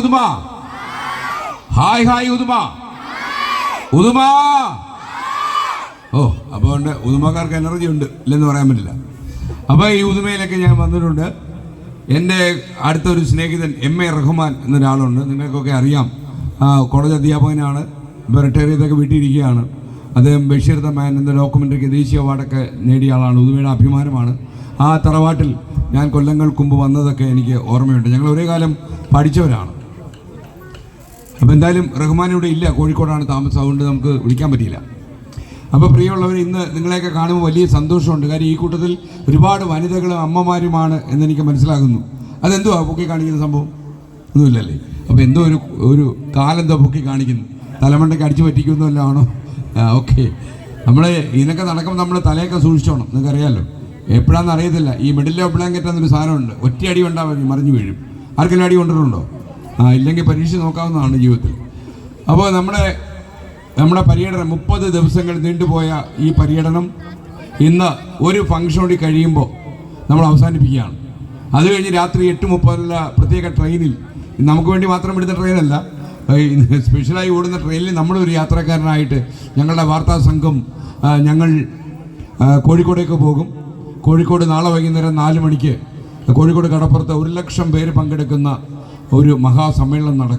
Uduma. Hi hi Uduma. Uduma. ഓ അപ്പോൾ ഉദുമക്കാർക്ക് എനർജി ഉണ്ട് ഇല്ലെന്ന് പറയാൻ പറ്റില്ല. അപ്പോൾ ഈ ഉദുമയിലൊക്കെ ഞാൻ വന്നിട്ടുണ്ട്. എന്റെ അടുത്തൊരു സ്നേഹിതൻ എം എ റഹ്മാൻ എന്നൊരാളുണ്ട്. നിങ്ങൾക്കൊക്കെ അറിയാം. കോളേജ് അധ്യാപകനാണ്. ഇപ്പോൾ റിട്ടയർ ചെയ്തൊക്കെ അദ്ദേഹം ബഷീർ തമ്മാൻ മാൻ എന്ന ഡോക്യുമെന്ററിക്ക് ദേശീയ അവാർഡൊക്കെ നേടിയ ആളാണ്. ഉദുമയുടെ അഭിമാനമാണ്. ആ തറവാട്ടിൽ ഞാൻ കൊല്ലങ്ങൾക്ക് മുമ്പ് വന്നതൊക്കെ എനിക്ക് ഓർമ്മയുണ്ട്. ഞങ്ങൾ ഒരേ കാലം പഠിച്ചവരാണ്. അപ്പോൾ എന്തായാലും റഹ്മാൻ ഇവിടെ ഇല്ല. കോഴിക്കോടാണ് താമസം. അതുകൊണ്ട് നമുക്ക് വിളിക്കാൻ പറ്റിയില്ല. അപ്പോൾ പ്രിയമുള്ളവർ ഇന്ന് നിങ്ങളെയൊക്കെ കാണുമ്പോൾ വലിയ സന്തോഷമുണ്ട്. കാര്യം ഈ കൂട്ടത്തിൽ ഒരുപാട് വനിതകളും അമ്മമാരുമാണ് എന്നെനിക്ക് മനസ്സിലാകുന്നു. അതെന്തുവാ പൊക്കി കാണിക്കുന്ന സംഭവം? ഒന്നുമില്ലല്ലേ? അപ്പോൾ എന്തോ ഒരു ഒരു കാലെന്തോ പൊക്കി കാണിക്കുന്നു. തലമണ്ടയ്ക്ക് അടിച്ചു പറ്റിക്കുന്നല്ലോ ആണോ? ഓക്കെ. നമ്മൾ ഇതിനൊക്കെ നടക്കുമ്പോൾ നമ്മൾ തലയൊക്കെ സൂക്ഷിച്ചോണം. നിങ്ങൾക്ക് അറിയാമല്ലോ എപ്പോഴാണെന്ന് അറിയത്തില്ല. ഈ മിഡിൽ ഓഫ് ബ്ലാങ്കറ്റ് എന്നൊരു സാധനമുണ്ട്. ഒറ്റയടി ഉണ്ടാവും മറിഞ്ഞു വീഴും. ആർക്കെല്ലാം അടി കൊണ്ടിട്ടുണ്ടോ ഇല്ലെങ്കിൽ പരീക്ഷ നോക്കാവുന്നതാണ് ജീവിതത്തിൽ. അപ്പോൾ നമ്മുടെ നമ്മുടെ പര്യടനം മുപ്പത് ദിവസങ്ങൾ നീണ്ടുപോയ ഈ പര്യടനം ഇന്ന് ഒരു ഫംഗ്ഷൻ കൂടി കഴിയുമ്പോൾ നമ്മൾ അവസാനിപ്പിക്കുകയാണ്. അത് കഴിഞ്ഞ് രാത്രി എട്ട് മുപ്പതിലുള്ള പ്രത്യേക ട്രെയിനിൽ നമുക്ക് വേണ്ടി മാത്രം എടുത്ത ട്രെയിനല്ല സ്പെഷ്യലായി ഓടുന്ന ട്രെയിനിൽ നമ്മളൊരു യാത്രക്കാരനായിട്ട് ഞങ്ങളുടെ വാർത്താ സംഘം ഞങ്ങൾ കോഴിക്കോടേക്ക് പോകും. കോഴിക്കോട് നാളെ വൈകുന്നേരം നാല് മണിക്ക് കോഴിക്കോട് കടപ്പുറത്ത് ഒരു ലക്ഷം പേര് പങ്കെടുക്കുന്ന ഒരു മഹാസമ്മേളനം നടക്കും.